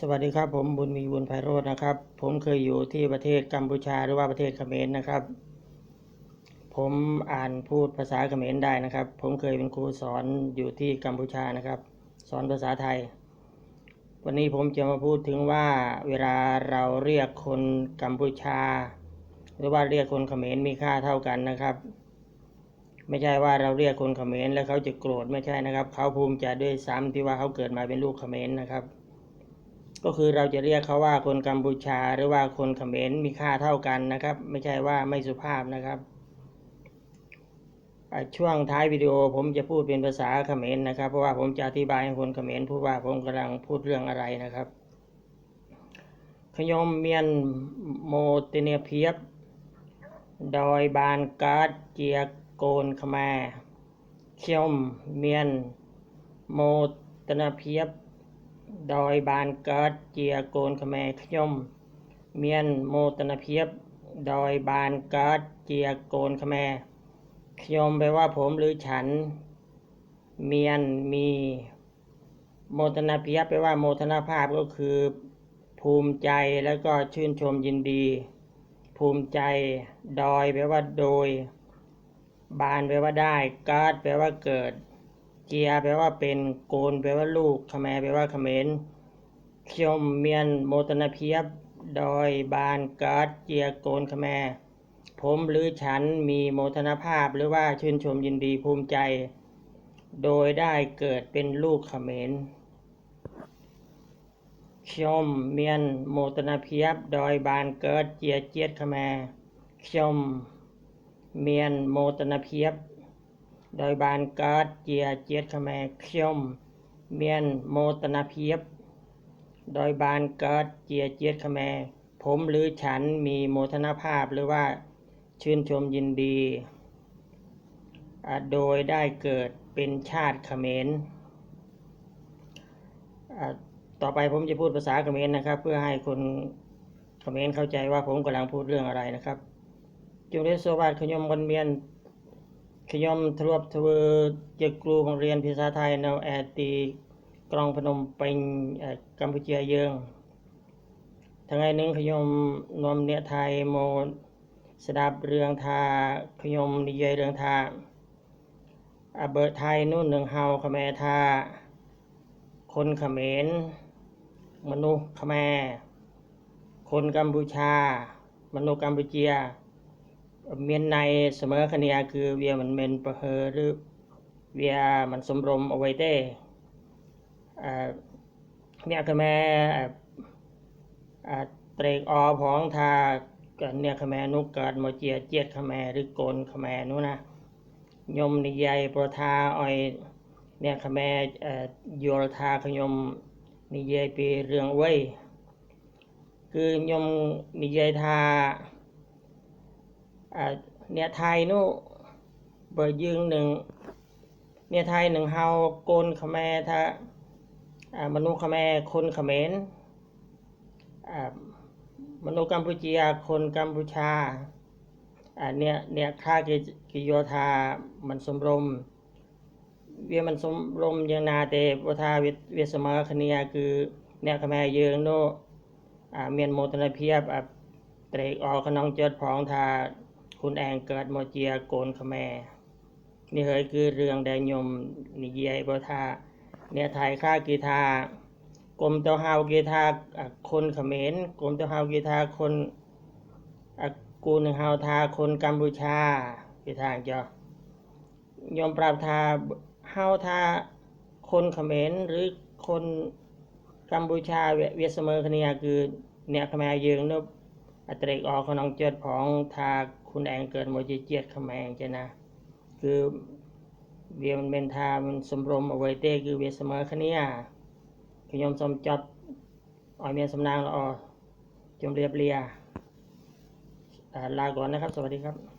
สวัสดีครับ ผมบุญมีบุญไพโรจน์นะครับ ผมเคยอยู่ที่ประเทศกัมพูชาหรือว่าประเทศเขมรนะครับ ผมอ่านพูดภาษาเขมรได้นะครับ ผมเคยเป็นครูสอนอยู่ที่กัมพูชานะครับ สอนภาษาไทย วันนี้ผมจะมาพูดถึงว่าเวลาเราเรียกคนกัมพูชา หรือว่าเรียกคนเขมรมีค่าเท่ากันนะครับไม่ใช่ว่าเราเรียกคนเขมรแล้วเขาจะโกรธไม่ใช่นะครับ เขาภูมิใจด้วยซ้ำที่ว่าเขาเกิดมาเป็นลูกเขมรนะครับ ก็คือเราจะเรียกเขาว่าคนกัมพูชาหรือว่าคนเขมรมีค่าเท่ากันนะครับ ไม่ใช่ว่าไม่สุภาพนะครับ ช่วงท้ายวิดีโอผมจะพูดเป็นภาษาเขมรนะครับ เพราะว่าผมจะอธิบายให้คนเขมรพูดว่าผมกำลังพูดเรื่องอะไรนะครับขยมเมียนโมเตเนเพียบ ดอยบานการ์ดเจียโกนขมาเขียมเมียนโมตนาเพียบ โดยบานเกิดเจียโกนขแมขยม เมียนโมตนเพียบ โดยบานเกิดเจียโกนขแมขยมแปลว่าผมหรือฉัน เมียนมีโมทนาเพียบแปลว่าโมทนาภาพก็คือ ภูมิใจแล้วก็ชื่นชมยินดี ภูมิใจดอยแปลว่าโดย บานแปลว่าได้กาดแปลว่าเกิด เจียแปลว่าเป็นโกนแปลว่าลูกขแมแปลว่าขเขมรขยมเมียนโมตนาเพียบ ดอยบานกาดเจียโกนขแมผมหรือฉันมีโมทนาภาพหรือว่าชื่นชมยินดีภูมิใจ โดยได้เกิดเป็นลูกขเขมรขยมเมียนโมตนาเพียบ ดอยบานเกิดเจียเจียดขแมขยมเมียนโมตนาเพียบ โดยบานកើតជាជាតិខ្មែរខ្ញុំមានមោទនភាពដោយបានកើតជាជាតិខ្មែរผมหรือฉันมีโมทนาภาพหรือว่าชื่นชมยินดีอ่าโดยได้เกิดเป็นชาติเขมรอ่าต่อไปผมจะพูดภาษาเขมรนะครับ เพื่อให้คนเขมรเข้าใจว่าผมกำลังพูดเรื่องอะไรนะครับจุเรศวาสขยมกันเมียน ขยมทรวบทเวอจะครูโรงเรียนภาษาไทยแนวแอตีกรองพนมเป็งกัมพูชาเยืองทั้งไงนึงขยมนมเนื้อไทยโมสดับเรื่องทาขยมนิยายเรื่องทาอเบอร์ไทยนู่นหนึ่งเฮาขมรทาคนขเขมรมนุขแมรคนกัมพูชามนุกัมพูเจีย មានន័យស្មើគ្នាគឺវាមិនមែនប្រហើឬវាមិនសំរុំអ្វីទេអឺអ្នកខ្មែរអឺត្រេកអរផងថាអ្នកខ្មែរនោះកើតមកជាជាតិខ្មែរឬកូនខ្មែរនោះណាខ្ញុំនិយាយព្រោះថាឲ្យអ្នកខ្មែរយល់ថាខ្ញុំនិយាយពីរឿងអ្វីគឺខ្ញុំនិយាយថា เนี่ยไทยนู่เบอร์ยืงหนึ่งเนี่ยไทยหนึ่งเฮาโกนขมแมทะมนุษย์ขมแม่คนขเมรมนุษย์กัมพูชีคนกัมพูชาเนี่ยเนี่ยค่ากิโยธามันสมรมเวียมันสมรมยังนาเตวทาเวสมาคเนียคือเนี่ยขมแม่ยืงโนเมียนโมตนาเพียบเตรกออกขนองเจิดพองทา คุณแองเกิดโมเจียโกนขแมนี่เฮยคือเรื่องแดงยมนิเยบธาเนี่ยไทยค่ากีทากรมเจ้าฮาวกีทาคนเขมรกรมเจ้าฮาวกีทาคนกูนฮาวทาคนกัมพูชากีทาเจ้ายอมปราบทาฮาวทาคนเขมรหรือคนกัมพูชาเวียเสมอคเนียคือเนี่ยขมายยืงนบ อัตเล็กออกขนองเจิดผองทาคุณแองเกิดมวยเจียดขมแองเจนะ คือเวียมันเป็นทามันสมรมเอาไว้เต้คือเวียเสมอขเนียขยมสมจอบออยเมียสำนางละออจมเรียบเรียลาก่อนนะครับ สวัสดีครับ